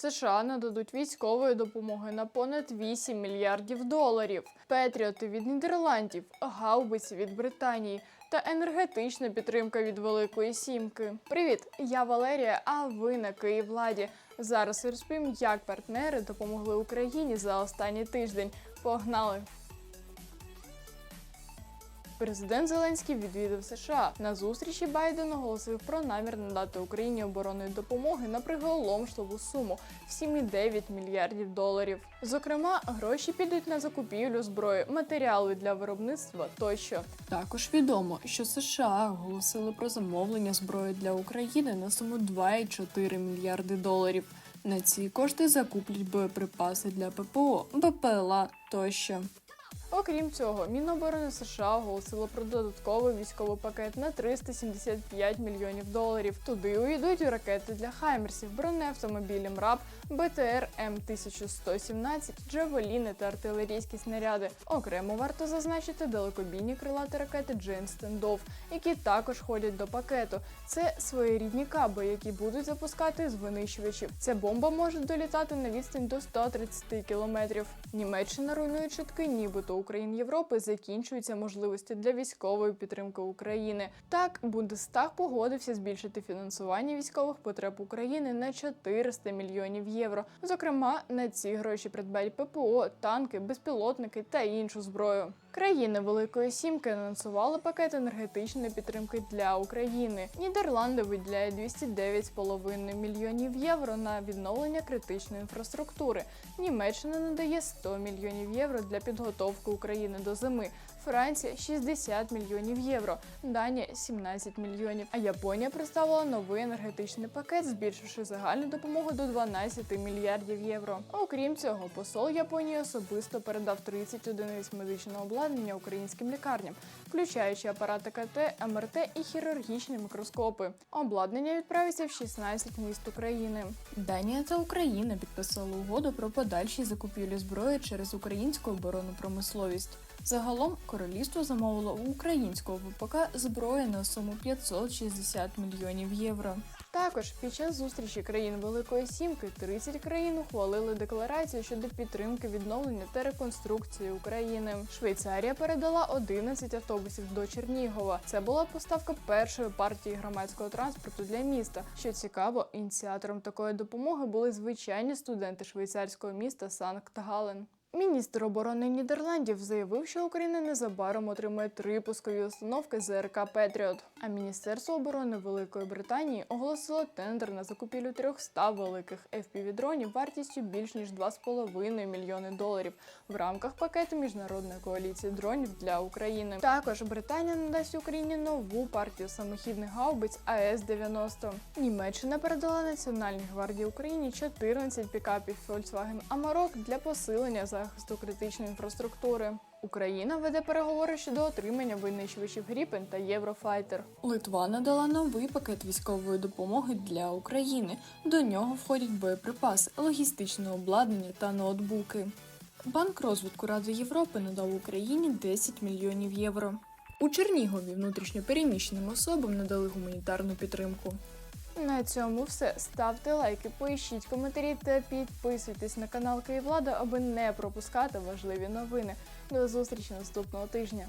США нададуть військової допомоги на понад 8 мільярдів доларів, петріоти від Нідерландів, гаубиці від Британії та енергетична підтримка від Великої Сімки. Привіт, я Валерія. А ви на Київладі. Зараз розповім, як партнери допомогли Україні за останній тиждень. Погнали! Президент Зеленський відвідав США. На зустрічі Байден оголосив про намір надати Україні оборонної допомоги на приголомшливу суму в 7,9 мільярдів доларів. Зокрема, гроші підуть на закупівлю зброї, матеріали для виробництва тощо. Також відомо, що США оголосили про замовлення зброї для України на суму 2,4 мільярди доларів. На ці кошти закуплять боєприпаси для ППО, БПЛА тощо. Окрім цього, Міноборони США оголосило про додатковий військовий пакет на 375 мільйонів доларів. Туди увійдуть ракети для хаймерсів, бронеавтомобілі МРАП, БТР М1117, джавеліни та артилерійські снаряди. Окремо варто зазначити далекобійні крилаті ракети Джейн Стендов, які також ходять до пакету. Це своєрідні каби, які будуть запускати з винищувачів. Ця бомба може долітати на відстань до 130 кілометрів. Німеччина руйнує чутки, нібито у країн Європи закінчуються можливості для військової підтримки України. Так, Бундестаг погодився збільшити фінансування військових потреб України на 400 мільйонів євро. Зокрема, на ці гроші придбають ППО, танки, безпілотники та іншу зброю. Країни Великої Сімки анонсували пакет енергетичної підтримки для України. Нідерланди виділяє 209,5 мільйонів євро на відновлення критичної інфраструктури. Німеччина надає 100 мільйонів євро для підготовки України до зими. Франція 60 мільйонів євро, Данія 17 мільйонів. А Японія представила новий енергетичний пакет, збільшивши загальну допомогу до 12 мільярдів євро. Окрім цього, посол Японії особисто передав 30 одиниць медичного обладнання українським лікарням, включаючи апарати КТ, МРТ і хірургічні мікроскопи. Обладнання відправиться в 16 міст України. Данія та Україна підписали угоду про подальші закупівлі зброї через українську оборонну промисловість. Загалом королівство замовило у українського ВПК зброї на суму 560 мільйонів євро. Також під час зустрічі країн Великої Сімки 30 країн ухвалили декларацію щодо підтримки відновлення та реконструкції України. Швейцарія передала 11 автобусів до Чернігова. Це була поставка першої партії громадського транспорту для міста. Що цікаво, ініціатором такої допомоги були звичайні студенти швейцарського міста Санкт-Гален. Міністр оборони Нідерландів заявив, що Україна незабаром отримає три пускові установки ЗРК Петріот. А Міністерство оборони Великої Британії оголосило тендер на закупівлю 300 великих FPV-дронів вартістю більш ніж 2,5 мільйони доларів в рамках пакету міжнародної коаліції дронів для України. Також Британія надасть Україні нову партію самохідних гаубиць АС-90. Німеччина передала Національній гвардії України 14 пікапів Volkswagen Amarok для посилення захисту критичної інфраструктури. Україна веде переговори щодо отримання винищувачів Гріпен та Єврофайтер. Литва надала новий пакет військової допомоги для України. До нього входять боєприпаси, логістичне обладнання та ноутбуки. Банк розвитку Ради Європи надав Україні 10 мільйонів євро. У Чернігові внутрішньопереміщеним особам надали гуманітарну підтримку. На цьому все. Ставте лайки, пишіть коментарі та підписуйтесь на канал Київлада, аби не пропускати важливі новини. До зустрічі наступного тижня.